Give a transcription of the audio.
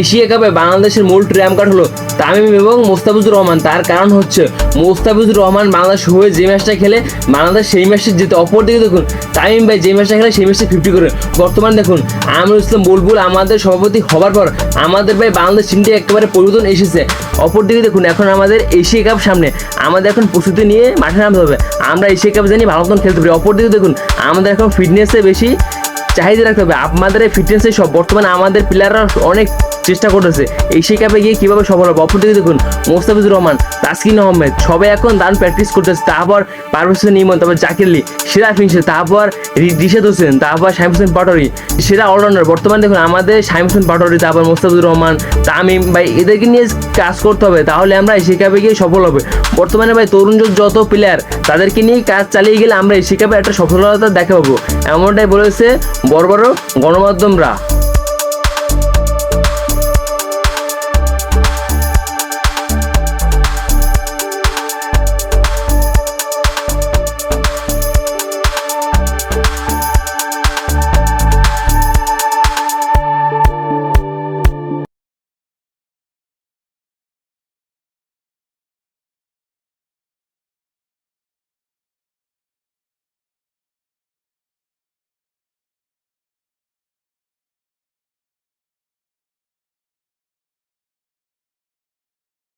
Asia কাপে বাংলাদেশের মূল ট্র্যাম কার্ড হলো তামিম এবং মোস্তাফিজুর রহমান। তার কারণ হচ্ছে মোস্তাফিজুর রহমান বাংলাদেশ হয়ে যে ম্যাচটা খেলে বাংলাদেশ সেই ম্যাচটা যেতে অপরদিকে দেখুন, তামিম ভাই যে ম্যাচটা খেলে সেই ম্যাচটা ফিফটি করে। বর্তমান দেখুন আমিরুল ইসলাম, বুলবুল আমাদের সভাপতি হবার পর আমাদের ভাই বাংলাদেশ টিমটি একেবারে পরিবর্তন এসেছে। অপরদিকে দেখুন, এখন আমাদের এশিয়া কাপ সামনে। আমাদের এখন প্রস্তুতি নিয়ে মাঠে নামতে হবে। আমরা এশিয়া কাপ জানি ভালো খেলতে পারি। অপরদিকে দেখুন, আমাদের এখন ফিটনেসে বেশি চাহিদা রাখতে হবে। আমাদের ফিটনেসে সব, বর্তমানে আমাদের প্লেয়াররা অনেক চেষ্টা করতেছে। এশিয়া কাপে গিয়ে কীভাবে সফল হবে? অপরদিকে দেখুন, মোস্তাফিজুর রহমান, তাসকিন আহমেদ, সবাই এখন দারুণ প্র্যাকটিস করতেছে। তারপর পারভেজ হোসেন ইমন, তারপর জাকির আলী, সেরা ফিনিশার তারপর রিশাদ হোসেন তারপর শাহিম হোসেন পাটোয়ারি, সেরা অলরাউন্ডার বর্তমানে দেখুন, আমাদের শাহিম হোসেন পাটোয়ারি তারপর মোস্তাফিজুর রহমান, তামিম, ভাই, এদেরকে নিয়ে কাজ করতে হবে। তাহলে আমরা এশিয়া কাপে গিয়ে সফল হবে। বর্তমানে ভাই, তরুণ যুগ যত প্লেয়ার তাদেরকে নিয়ে কাজ চালিয়ে গেলে আমরা এশিয়া কাপে একটা সফলতা দেখা পাবো এমনটাই বলেছে বড় বড় গণমাধ্যমরা।